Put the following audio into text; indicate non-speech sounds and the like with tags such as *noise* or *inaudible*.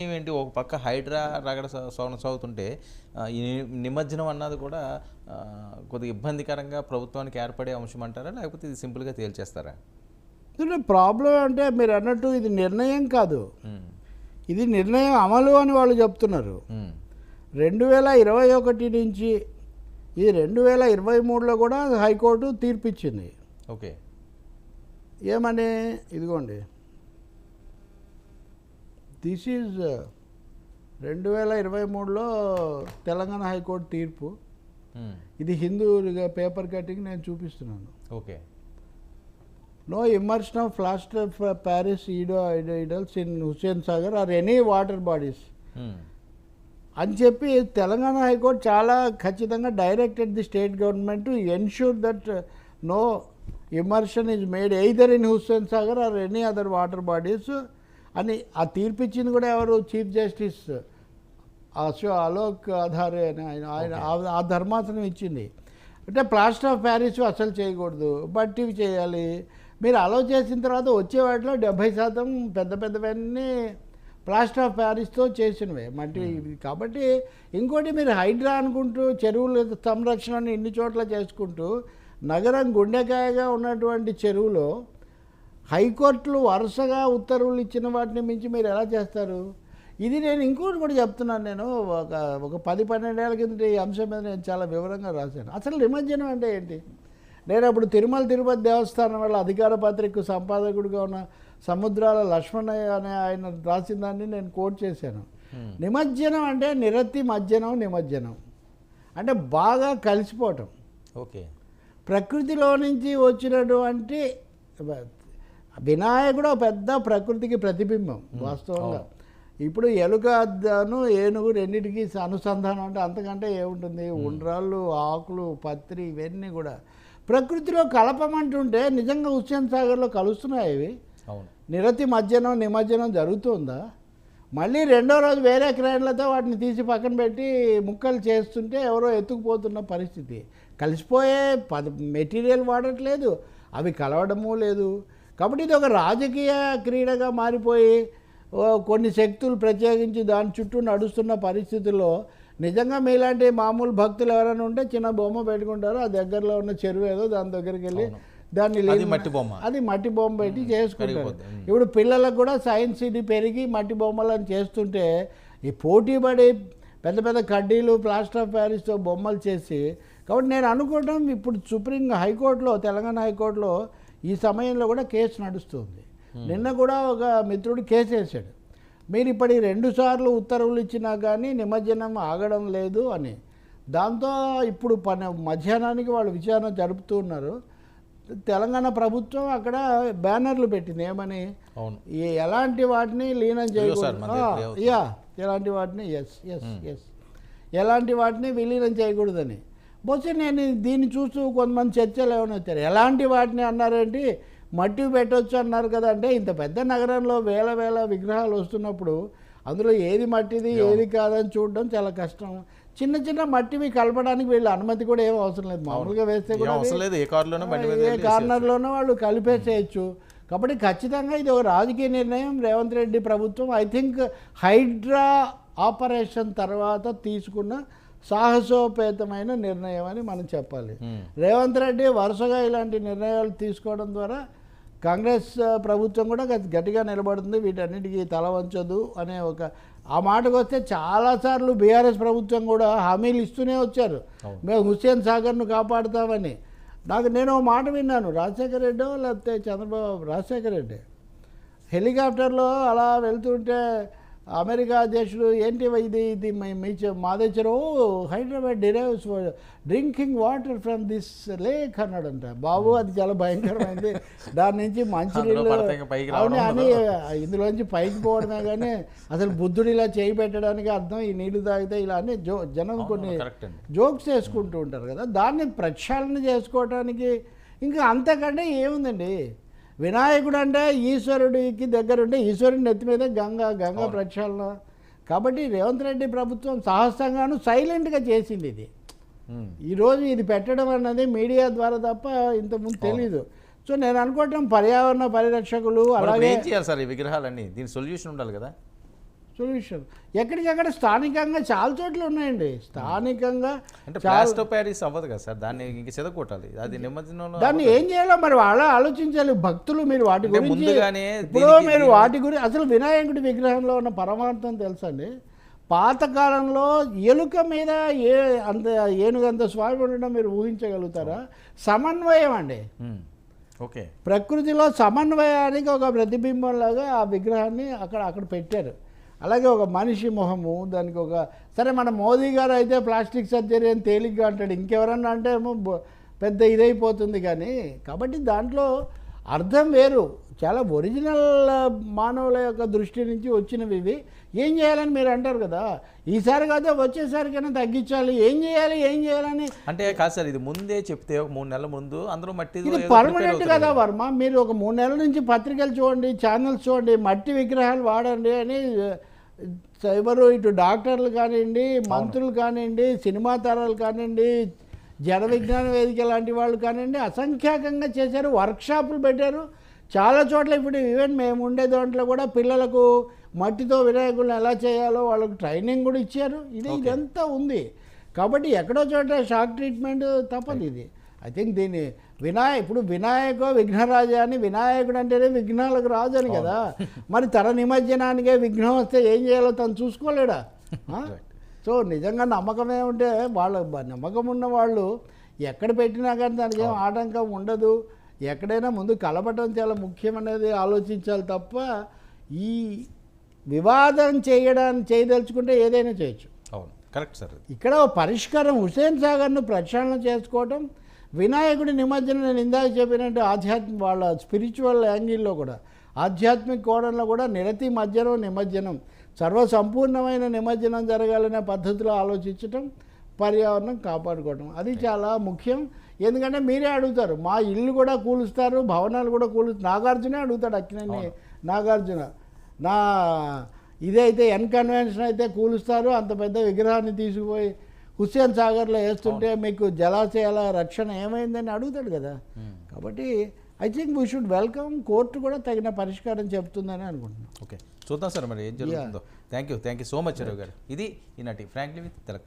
ఏంటి ఒక పక్క హైడ్రా రగడ సా- సాగు సాగుతుంటే నిమజ్జనం అన్నది కూడా కొద్దిగా ఇబ్బందికరంగా ప్రభుత్వానికి ఏర్పడే అంశం అంటారా లేకపోతే ఇది సింపుల్గా తేల్చేస్తారా? ప్రాబ్లం అంటే మీరు అన్నట్టు ఇది నిర్ణయం కాదు. ఇది నిర్ణయం అమలు అని వాళ్ళు చెప్తున్నారు. రెండు వేల ఇరవై ఒకటి నుంచి ఇది రెండు వేల ఇరవై మూడులో కూడా హైకోర్టు తీర్పిచ్చింది. ఓకే. ఏమని? ఇదిగోండి. దిస్ ఈజ్ రెండు వేల ఇరవై మూడులో తెలంగాణ హైకోర్టు తీర్పు. ఉమ్, ఇది హిందూ పేపర్ కటింగ్ నేను చూపిస్తున్నాను. Okay. No immersion of plaster of Paris ఈడో idols in Hussain Sagar or any water bodies అని చెప్పి తెలంగాణ హైకోర్టు చాలా ఖచ్చితంగా directed the state government to ensure that no immersion is made either in Hussain Sagar or any other water bodies అని ఆ తీర్పిచ్చింది కూడా ఎవరు? Chief justice అశో అలోక్ ఆధారే అని ఆయన ఆయన ఆ- ధర్మాసనం ఇచ్చింది. అంటే ప్లాస్టర్ ఆఫ్ ప్యారిస్ అసలు చేయకూడదు. బట్ ఇవి చేయాలి. మీరు అలో చేసిన తర్వాత వచ్చే వాటిలో డెబ్భై శాతం పెద్ద పెద్దవన్నీ ప్లాస్టర్ ఆఫ్ ప్యారిస్తో చేసినవే. మట్టి కాబట్టి ఇంకోటి మీరు హైడ్రా అనుకుంటూ చెరువుల సంరక్షణని ఇన్ని చోట్ల చేసుకుంటూ నగరం గుండెకాయగా ఉన్నటువంటి చెరువులో హైకోర్టులు వరుసగా ఉత్తర్వులు ఇచ్చిన వాటిని మించి మీరు ఎలా చేస్తారు? ఇది నేను ఇంకోటి కూడా చెప్తున్నాను నేను. ఒక ఒక పది పన్నెండేళ్ళ కిందట ఈ అంశం మీద నేను చాలా వివరంగా రాశాను. అసలు నిమజ్జనం అంటే ఏంటి? నేను అప్పుడు తిరుమల తిరుపతి దేవస్థానం వాళ్ళ అధికార పత్రిక సంపాదకుడిగా ఉన్న సముద్రాల లక్ష్మణయ్య అనే ఆయన రాసిన దాన్ని నేను కోట్ చేశాను. నిమజ్జనం అంటే నిరతి మజ్జనం నిమజ్జనం. అంటే బాగా కలిసిపోవటం. ఓకే. ప్రకృతిలో నుంచి వచ్చినటువంటి వినాయకుడు పెద్ద ప్రకృతికి ప్రతిబింబం వాస్తవంగా. ఇప్పుడు ఎలుక అద్దను ఏనుగు రెండింటికి అనుసంధానం అంటే అంతకంటే ఏముంటుంది? ఉండ్రాళ్ళు ఆకులు పత్రి ఇవన్నీ కూడా. ప్రకృతిలో కలపమంటుంటే నిజంగా హుస్సేన్ సాగర్లో కలుస్తున్నాయి ఇవి? నిరతి మధ్యనం నిమజ్జనం జరుగుతుందా? మళ్ళీ రెండో రోజు వేరే క్రేన్లతో వాటిని తీసి పక్కన పెట్టి ముక్కలు చేస్తుంటే ఎవరో ఎత్తుకుపోతున్న పరిస్థితి. కలిసిపోయే పద మెటీరియల్ వాడట్లేదు. అవి కలవడము లేదు. కాబట్టి ఇది ఒక రాజకీయ క్రీడగా మారిపోయి కొన్ని శక్తులు ప్రత్యేకించి దాని చుట్టూ నడుస్తున్న పరిస్థితుల్లో నిజంగా మీలాంటి మామూలు భక్తులు ఎవరైనా ఉంటే చిన్న బొమ్మ పెట్టుకుంటారు ఆ దగ్గరలో ఉన్న చెరువు ఏదో దాని దగ్గరికి వెళ్ళి. దాన్ని మట్టి బొమ్మ. అది మట్టి బొమ్మ పెట్టి చేసుకుంటారు. ఇప్పుడు పిల్లలకు కూడా సైన్స్ ఇది పెరిగి మట్టి బొమ్మలను చేస్తుంటే ఈ పోటీ పడి పెద్ద పెద్ద కడ్డీలు ప్లాస్టర్ ఆఫ్ ప్యారిస్తో బొమ్మలు చేసి కాబట్టి నేను అనుకోవడం ఇప్పుడు సుప్రీం హైకోర్టులో తెలంగాణ హైకోర్టులో ఈ సమయంలో కూడా కేసు నడుస్తుంది. నిన్న కూడా ఒక మిత్రుడు కేసు వేశాడు. మీరు ఇప్పటి రెండు సార్లు ఉత్తర్వులు ఇచ్చినా కానీ నిమజ్జనం ఆగడం లేదు అని. దాంతో ఇప్పుడు పని మధ్యాహ్నానికి వాళ్ళు విచారణ జరుపుతూ ఉన్నారు. తెలంగాణ ప్రభుత్వం అక్కడ బ్యానర్లు పెట్టింది. ఏమని? ఎలాంటి వాటిని లీనం చేయకూడదు. యా ఎలాంటి వాటిని? ఎస్ ఎస్ ఎస్ ఎలాంటి వాటిని విలీనం చేయకూడదని. బహుశా నేను దీన్ని చూస్తూ కొంతమంది చర్చలు ఏమైనా వచ్చారు. ఎలాంటి వాటిని అన్నారేంటి? మట్టి పెట్టొచ్చు అన్నారు కదా అంటే ఇంత పెద్ద నగరంలో వేల వేల విగ్రహాలు వస్తున్నప్పుడు అందులో ఏది మట్టిది ఏది కాదని చూడడం చాలా కష్టం. చిన్న చిన్న మట్టివి కలపడానికి వీళ్ళ అనుమతి కూడా ఏం అవసరం లేదు. మామూలుగా వేస్తే కూడా అది- అవసరం లేదు. ఏ కార్నర్లోనూ వాళ్ళు కలిపేసేయచ్చు. కాబట్టి ఖచ్చితంగా ఇది ఒక రాజకీయ నిర్ణయం. రేవంత్ రెడ్డి ప్రభుత్వం ఐ థింక్ హైడ్రా ఆపరేషన్ తర్వాత తీసుకున్న సాహసోపేతమైన నిర్ణయం అని మనం చెప్పాలి. ఉమ్, రేవంత్ రెడ్డి వరుసగా ఇలాంటి నిర్ణయాలు తీసుకోవడం ద్వారా కాంగ్రెస్ ప్రభుత్వం కూడా గట్- గట్టిగా నిలబడుతుంది. వీటన్నిటికీ తల వంచదు అనే ఒక ఆ మాటకు వస్తే చాలాసార్లు బీఆర్ఎస్ ప్రభుత్వం కూడా హామీలు ఇస్తూనే వచ్చారు. మేము హుస్సేన్ సాగర్ను కాపాడుతామని. నాకు నేను ఓ మాట విన్నాను. రాజశేఖర రెడ్డో లేకపోతే చంద్రబాబు రాజశేఖర రెడ్డి హెలికాప్టర్లో అలా వెళ్తుంటే అమెరికా అధ్యక్షుడు ఏంటి ఇది ఇది మీ- దగ్గర Hyderabad derives drinking water from this lake అన్నాడంట. బాబు అది చాలా భయంకరమైంది. దాని నుంచి మంచినీళ్ళు పైకి అవును అని ఇందులోంచి పైకి పోవడమే కానీ అసలు బుద్ధుడు ఇలా చేయి పెట్టడానికి అర్థం ఈ నీళ్ళు తాగితే ఇలా అని జో జనం కొన్ని జోక్స్ వేసుకుంటూ ఉంటారు కదా. దాన్ని ప్రక్షాళన చేసుకోవటానికి ఇంకా అంతకంటే ఏముందండి? వినాయకుడు అంటే ఈశ్వరుడికి దగ్గరుంటే ఈశ్వరుడి నెత్తి మీద గంగా గంగా ప్రక్షాళన. కాబట్టి రేవంత్ రెడ్డి ప్రభుత్వం సాహసంగాను సైలెంట్గా చేసింది ఇది. ఈరోజు ఇది పెట్టడం అన్నది మీడియా ద్వారా తప్ప ఇంతకుముందు తెలీదు. సో నేను అనుకోవటం పర్యావరణ పరిరక్షకులు అలాగే చేయాలి సార్ ఈ విగ్రహాలన్నీ? దీని సొల్యూషన్ ఉండాలి కదా? సొల్యూషన్. ఎక్కడికక్కడ స్థానికంగా చాలా చోట్ల ఉన్నాయండి. స్థానికంగా అంటే ప్లాస్టో ప్యారిస్ అవ్వదు కదా సార్? దాన్ని ఇంక చెదకొట్టాలి అది నిమజ్జనంలో దాన్ని ఏం చేయాలో మరి వాళ్ళ ఆలోచించాలి. భక్తులు మీరు వాటి గురించి ఇప్పుడు మీరు వాటి గురించి అసలు వినాయకుడి విగ్రహంలో ఉన్న పరమార్థం తెలుసండి? పాతకాలంలో ఎలుక మీద ఏ అంత ఏనుగంత స్వామి ఉండడం మీరు ఊహించగలుగుతారా? సమన్వయం అండి. ఓకే. ప్రకృతిలో సమన్వయానికి ఒక ప్రతిబింబంలాగా ఆ విగ్రహాన్ని అక్కడ అక్కడ పెట్టారు. అలాగే ఒక మనిషి మొహము దానికి ఒక సరే మన మోదీ గారు అయితే ప్లాస్టిక్ సర్జరీ అని తేలిగ్గా అంటాడు. ఇంకెవరన్నా అంటే ఏమో పెద్ద ఇదైపోతుంది కానీ కాబట్టి దాంట్లో అర్థం వేరు. చాలా ఒరిజినల్ మానవుల యొక్క దృష్టి నుంచి వచ్చినవి ఇవి. ఏం చేయాలని మీరు అంటారు కదా? ఈసారి కాదు వచ్చేసరికైనా తగ్గించాలి. ఏం చేయాలి ఏం చేయాలని? అంటే కాదు సార్ ఇది ముందే చెప్తే ఒక మూడు నెలల ముందు అందరూ మట్టి ఇది పర్మనెంట్ కదా వర్మ. మీరు ఒక మూడు నెలల నుంచి పత్రికలు చూడండి ఛానల్స్ చూడండి మట్టి విగ్రహాలు వాడండి అని ఎవరు ఇటు డాక్టర్లు కానివ్వండి మంత్రులు కానివ్వండి సినిమా తారాలు కానివ్వండి జన విజ్ఞాన వేదిక లాంటి వాళ్ళు కానివ్వండి అసంఖ్యాకంగా చేశారు వర్క్షాపులు పెట్టారు. చాలా చోట్ల ఇప్పుడు ఈవెన్ మేము ఉండే దాంట్లో కూడా పిల్లలకు మట్టితో వినాయకులను ఎలా చేయాలో వాళ్ళకు ట్రైనింగ్ కూడా ఇచ్చారు. ఇది ఇదంతా ఉంది. కాబట్టి ఎక్కడో చోట షాక్ ట్రీట్మెంట్ తప్పదు ఇది. ఐ థింక్ దీన్ని వినాయ ఇప్పుడు వినాయక విఘ్నరాజ అని వినాయకుడు అంటేనే విఘ్నాలకు రాజు అని కదా మరి తన నిమజ్జనానికే విఘ్నం వస్తే ఏం చేయాలో తను చూసుకోలేడా? *laughs* సో నిజంగా నమ్మకమే ఉంటే వాళ్ళ నమ్మకం ఉన్న వాళ్ళు ఎక్కడ పెట్టినా కానీ దానికి ఏం ఆటంకం ఉండదు. ఎక్కడైనా ముందు కలపటం చాలా ముఖ్యమనేది ఆలోచించాలి తప్ప ఈ వివాదం చేయడానికి చేయదలుచుకుంటే ఏదైనా చేయొచ్చు. అవును. కరెక్ట్ సార్ ఇక్కడ పరిష్కారం హుసేన్ సాగర్ను ప్రక్షాళన చేసుకోవటం వినాయకుడి నిమజ్జనం నేను ఇందాక చెప్పినట్టు ఆధ్యాత్మిక వాళ్ళ స్పిరిచువల్ యాంగిల్లో కూడా ఆధ్యాత్మిక కోణంలో కూడా నిరతి మధ్యనం నిమజ్జనం సర్వసంపూర్ణమైన నిమజ్జనం జరగాలనే పద్ధతిలో ఆలోచించటం పర్యావరణం కాపాడుకోవటం అది చాలా ముఖ్యం. ఎందుకంటే మీరే అడుగుతారు. మా ఇల్లు కూడా కూలుస్తారు భవనాలు కూడా కూలు నాగార్జునే అడుగుతాడు అక్కినేని నాగార్జున. నా ఇదైతే ఎన్ కన్వెన్షన్ అయితే కూలుస్తారు అంత పెద్ద విగ్రహాన్ని తీసుకుపోయి హుస్సేన్ సాగర్లో వేస్తుంటే మీకు జలాశయాల రక్షణ ఏమైందని అడుగుతాడు కదా. కాబట్టి I think we should welcome court కూడా తగిన పరిష్కారం చెప్తుందని అనుకుంటున్నాను ఓకే. చూద్దాం సార్ మరి ఏం జరుగుతుందో. Thank you thank you so much Ravi garu. ఇది ఈనాటి ఫ్రాంక్లీ విత్ తెలకపల్లి